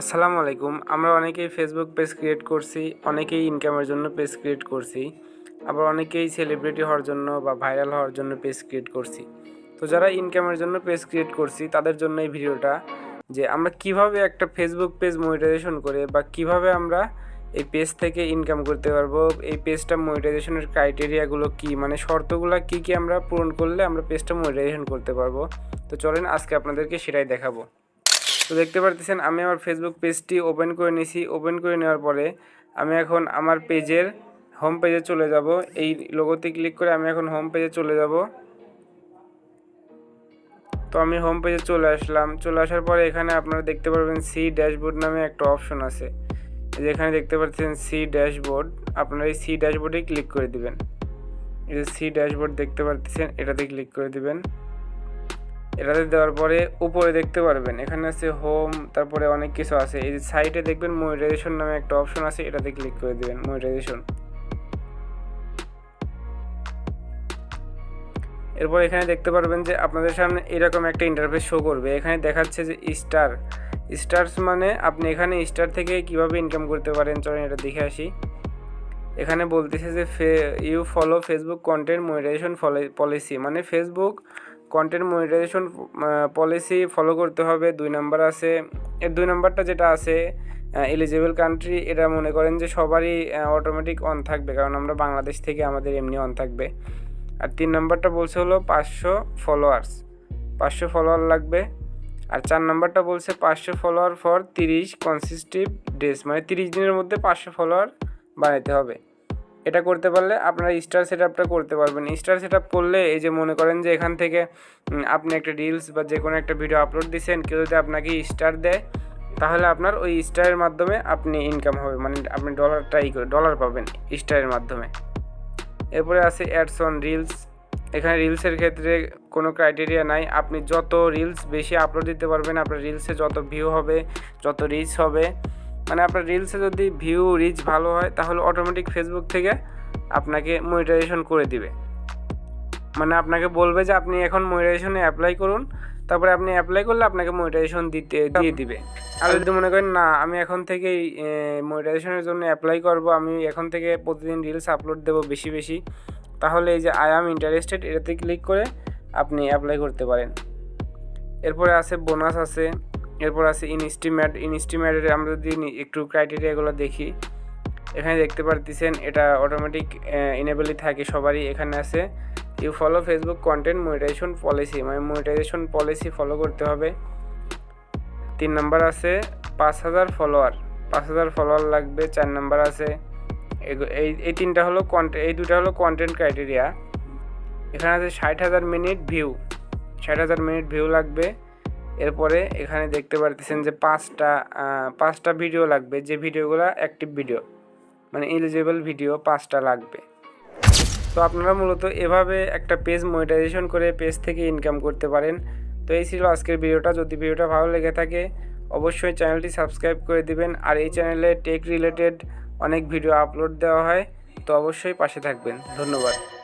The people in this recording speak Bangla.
আসসালামু আলাইকুম। আমরা অনেকেই ফেসবুক পেজ ক্রিয়েট করছি, অনেকেই ইনকামের জন্য পেজ ক্রিয়েট করছি, আবার অনেকেই সেলিব্রিটি হওয়ার জন্য বা ভাইরাল হওয়ার জন্য পেজ ক্রিয়েট করছি। তো যারা ইনকামের জন্য পেজ ক্রিয়েট করছি, তাদের জন্য এই ভিডিওটা যে আমরা কীভাবে একটা ফেসবুক পেজ মনিটাইজেশন করে বা কীভাবে আমরা এই পেজ থেকে ইনকাম করতে পারব, এই পেজটা মনিটাইজেশনের ক্রাইটেরিয়াগুলো কি মানে শর্তগুলো কি কি আমরা পূরণ করলে আমরা পেজটা মনিটাইজেশন করতে পারব। তো চলেন আজকে আপনাদেরকে সেটাই দেখাবো। তো দেখতে পারতেছেন, আমি আমার ফেসবুক পেজটি ওপেন করে নিয়েছি ওপেন করে নেওয়ার পরে আমি এখন আমার পেজের হোম পেজে চলে যাব। এই লোগোতে ক্লিক করে আমি এখন হোম পেজে চলে যাব। তো আমি হোম পেজে চলে আসলাম। চলে আসার পরে এখানে আপনারা দেখতে পারবেন সি ড্যাশবোর্ড নামে একটা অপশন আছে। এই যে এখানে দেখতে পাচ্ছেন সি ড্যাশবোর্ড আপনারা এই সি ড্যাশবোর্ডে ক্লিক করে দিবেন। এই যে সি ড্যাশবোর্ড দেখতে পাচ্ছেন এটাতে ক্লিক করে দিবেন। এটাতে দেওয়ার পরে উপরে দেখতে পারবেন। এখানে আছে হোম তারপরে অনেক কিছু আছে। এই যে সাইডে দেখবেন মনিটাইজেশন নামে একটা অপশন আছে, এটাতে ক্লিক করে দিবেন মনিটাইজেশন এরপর এখানে দেখতে পারবেন যে আপনাদের সামনে এরকম একটা ইন্টারফেস শো করবে। এখানে দেখাচ্ছে যে স্টার স্টার্স মানে আপনি এখানে স্টার থেকে কীভাবে ইনকাম করতে পারেন? চলেন এটা দেখে আসি। এখানে বলতেছে যে you follow Facebook content monetization policy মানে Facebook content monetization policy follow করতে হবে। দুই নাম্বার আছে, এর দুই নাম্বারটা যেটা আছে এলিজিবল কান্ট্রি এটা মনে করেন যে সবারই অটোমেটিক অন থাকবে। কারণ আমরা বাংলাদেশ থেকে আমাদের এমনি অন থাকবে। আর তিন নাম্বারটা বলছে হলো পাঁচশো ফলোয়ার্স পাঁচশো ফলোয়ার লাগবে। আর চার নাম্বারটা বলছে পাঁচশো ফলোয়ার ফর তিরিশ কনসিস্টিভ ডেজ মানে তিরিশ দিনের মধ্যে পাঁচশো ফলোয়ার বানাইতে হবে। এটা করতে পারলে আপনারা স্টার সেট আপটা করতে পারবেন। স্টার সেট আপ করলে এই যে মনে করেন যে এখান থেকে আপনি একটা রিলস বা যে কোনো একটা ভিডিও আপলোড দিচ্ছেন কেউ যদি আপনাকে স্টার দেয়, তাহলে আপনার ওই স্টারের মাধ্যমে আপনি ইনকাম হবে। মানে আপনি ডলারটা ই করে ডলার পাবেন স্টারের মাধ্যমে। এরপরে আছে অ্যাডস অন রিলস এখানে রিলসের ক্ষেত্রে কোনো ক্রাইটেরিয়া নাই। আপনি যত রিলস বেশি আপলোড দিতে পারবেন, আপনার রিলসে যত ভিউ হবে, যত রিচ হবে মানে আপনার রিলসে যদি ভিউ রিচ ভালো হয়, তাহলে অটোমেটিক ফেসবুক থেকে আপনাকে মনিটাইজেশন করে দিবে। মানে আপনাকে বলবে যে, আপনি এখন মনিটাইজেশনে অ্যাপ্লাই করুন। তারপরে আপনি অ্যাপ্লাই করলে আপনাকে মনিটাইজেশন দিতে, দিয়ে দিবে। আর যদি মনে করেন, না, আমি এখন থেকেই মনিটাইজেশনের জন্য অ্যাপ্লাই করব, আমি এখন থেকে প্রতিদিন রিলস আপলোড দেবো বেশি বেশি, তাহলে এই যে আই অ্যাম ইন্টারেস্টেড এটাতে ক্লিক করে আপনি অ্যাপ্লাই করতে পারেন। এরপরে আছে বোনাস আছে। এরপর আছে ইনস্টিমেট ইনস্টিমেটের আমরা যদি একটু ক্রাইটেরিয়াগুলো দেখি, এখানে দেখতে পারতেছেন এটা অটোমেটিক ইনেবলই থাকে সবারই। এখানে আছে you follow Facebook content monetization policy মানে মনিটাইজেশন পলিসি ফলো করতে হবে। তিন নাম্বার আছে, পাঁচ হাজার ফলোয়ার পাঁচ হাজার ফলোয়ার লাগবে, চার নাম্বার আছে এই এই তিনটা হলো কন্টেন্ট এই দুটা হলো কন্টেন্ট ক্রাইটেরিয়া এখানে আছে ষাট হাজার মিনিট ভিউ ষাট হাজার মিনিট ভিউ লাগবে। এরপরে এখানে দেখতে পারতেছেন যে পাঁচটা পাঁচটা ভিডিও লাগবে, যে ভিডিওগুলো অ্যাক্টিভ ভিডিও মানে এলিজেবল ভিডিও পাঁচটা লাগবে। তো আপনারা মূলত এভাবে একটা পেজ মনিটাইজেশন করে পেজ থেকে ইনকাম করতে পারেন। তো এই ছিল আজকের ভিডিওটা যদি ভিডিওটা ভালো লেগে থাকে, অবশ্যই চ্যানেলটি সাবস্ক্রাইব করে দিবেন। আর এই চ্যানেলে টেক রিলেটেড অনেক ভিডিও আপলোড দেওয়া হয়। তো অবশ্যই পাশে থাকবেন। ধন্যবাদ।